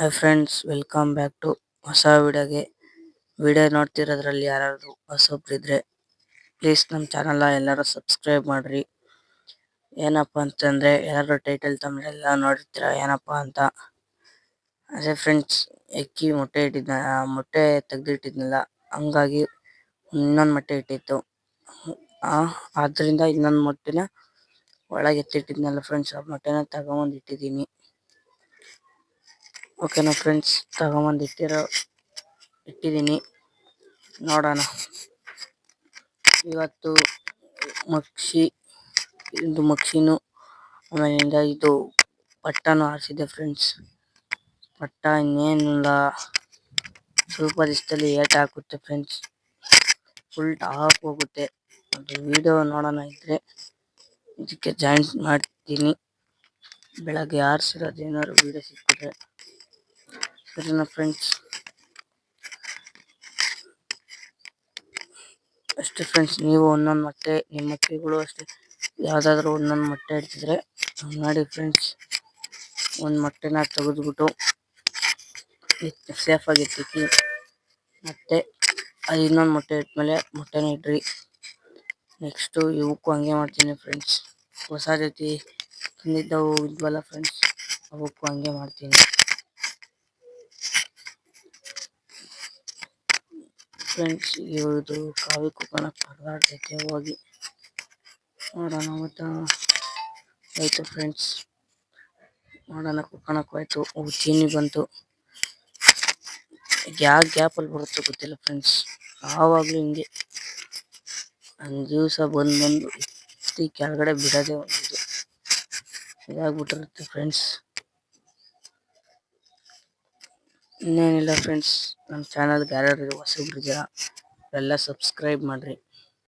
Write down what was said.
Hi friends welcome back to ಹೊಸ ವಿಡಿಯೋಗೆ. Video ನೋಡ್ತಿರೋದ್ರಲ್ಲಿ ಯಾರಾದರೂ ಹೊಸಬ್ರಿದ್ರೆ ಪ್ಲೀಸ್ ನಮ್ಮ ಚಾನಲ್ನ ಎಲ್ಲರೂ ಸಬ್ಸ್ಕ್ರೈಬ್ ಮಾಡ್ರಿ. ಏನಪ್ಪ ಅಂತಂದ್ರೆ ಯಾರು ಟೈಟಲ್ ತಮ್ಮನೆಲ್ಲ ನೋಡಿರ್ತೀರ, ಏನಪ್ಪ ಅಂತ. ಅದೇ ಫ್ರೆಂಡ್ಸ್ ಎಕ್ಕಿ ಮೊಟ್ಟೆ ಇಟ್ಟಿದ್ನ, ಮೊಟ್ಟೆ ತೆಗೆದಿಟ್ಟಿದ್ನಲ್ಲ, ಹಂಗಾಗಿ ಇನ್ನೊಂದು ಮೊಟ್ಟೆ ಇಟ್ಟಿತ್ತು. ಆದ್ದರಿಂದ ಇನ್ನೊಂದು ಮೊಟ್ಟೆನ ಒಳಗೆ ಎತ್ತಿಟ್ಟಿದ್ನಲ್ಲ ಫ್ರೆಂಡ್ಸ್ ಆ ಮೊಟ್ಟೆನ ತಗೊಂಬಂದು ಇಟ್ಟಿದ್ದೀನಿ. ಓಕೆನಾ ಫ್ರೆಂಡ್ಸ್ ತಗೊಂಬಂದು ಇಟ್ಟಿರೋ, ಇಟ್ಟಿದ್ದೀನಿ. ನೋಡೋಣ. ಇವತ್ತು ಮಕ್ಷಿ, ಇದು ಮಕ್ಷಿನು, ಆಮೇಲಿಂದ ಇದು ಪಟ್ಟನು ಆರಿಸಿದೆ ಫ್ರೆಂಡ್ಸ್ ಪಟ್ಟ ಇನ್ನೇನಿಲ್ಲ. ಸ್ವಲ್ಪ ದಿವಸದಲ್ಲಿ ಏಟ್ ಹಾಕುತ್ತೆ ಫ್ರೆಂಡ್ಸ್ ಫುಲ್ ಟಾಪ್ ಹೋಗುತ್ತೆ. ಅದು ವಿಡಿಯೋ ನೋಡೋಣ ಇದ್ರೆ. ಇದಕ್ಕೆ ಜಾಯಿನ್ ಮಾಡ್ತೀನಿ. ಬೆಳಗ್ಗೆ ಆರಿಸಿರೋದು ಏನಾದ್ರು ವಿಡಿಯೋ ಸಿಕ್ಕಿದ್ರೆ. ಸರಿನಾ ಫ್ರೆಂಡ್ಸ್ ಅಷ್ಟೇ ಫ್ರೆಂಡ್ಸ್ ನೀವು ಒಂದೊಂದು ಮೊಟ್ಟೆ, ನಿಮ್ಮ ಮಕ್ಕಳುಗಳು ಅಷ್ಟೇ. ಯಾವುದಾದ್ರೂ ಒಂದೊಂದು ಮೊಟ್ಟೆ ಇಡ್ತಿದ್ರೆ ನೋಡಿ ಫ್ರೆಂಡ್ಸ್ ಒಂದು ಮೊಟ್ಟೆನ ತೆಗೆದ್ಬಿಟ್ಟು ಸೇಫಾಗಿ ಇರ್ತೈತಿ ಮತ್ತೆ ಅದು ಇನ್ನೊಂದು ಮೊಟ್ಟೆ ಇಟ್ಮೇಲೆ ಮೊಟ್ಟೆನ ಇಡ್ರಿ. ನೆಕ್ಸ್ಟು ಇವಕ್ಕೂ ಹಂಗೆ ಮಾಡ್ತೀನಿ ಫ್ರೆಂಡ್ಸ್ ಹೊಸ ಜೊತೆ ತಿಂದಿದ್ದವು ಇದ್ವಲ್ಲ ಫ್ರೆಂಡ್ಸ್ ಅವಕ್ಕೂ ಹಂಗೆ ಮಾಡ್ತೀನಿ. ಫ್ರೆಂಡ್ಸ್ ಇವತ್ತು ಕಾವಿ ಕುಕ್ಕಣಕ್ಕೆ ಪರದಾಡ್ತೈತೆ ಹೋಗಿ ನೋಡೋಣ ಮತ್ತು ಆಯಿತು ಫ್ರೆಂಡ್ಸ್ ನೋಡೋಣ ಕುಕ್ಕಣಕ್ಕೆ ಹೋಯ್ತು ಅವು ಚೀನಿ ಬಂತು. ಯಾವ ಗ್ಯಾಪಲ್ಲಿ ಬರುತ್ತೋ ಗೊತ್ತಿಲ್ಲ ಫ್ರೆಂಡ್ಸ್ ಯಾವಾಗಲೂ ಹಿಂಗೆ. ಒಂದು ದಿವಸ ಬಂದು ಬಂದು ಕೆಳಗಡೆ ಬಿಡೋದೇ ಒಂದು ಇದು ಇದಾಗ್ಬಿಟ್ಟಿರುತ್ತೆ ಫ್ರೆಂಡ್ಸ್ ಇನ್ನೇನಿಲ್ಲ ಫ್ರೆಂಡ್ಸ್ ನಮ್ಮ ಚಾನಲ್ಗೆ ಯಾರ್ಯಾರು ಹೊಸಬ್ರಿದ್ದೀರಾ ಎಲ್ಲ ಸಬ್ಸ್ಕ್ರೈಬ್ ಮಾಡಿರಿ.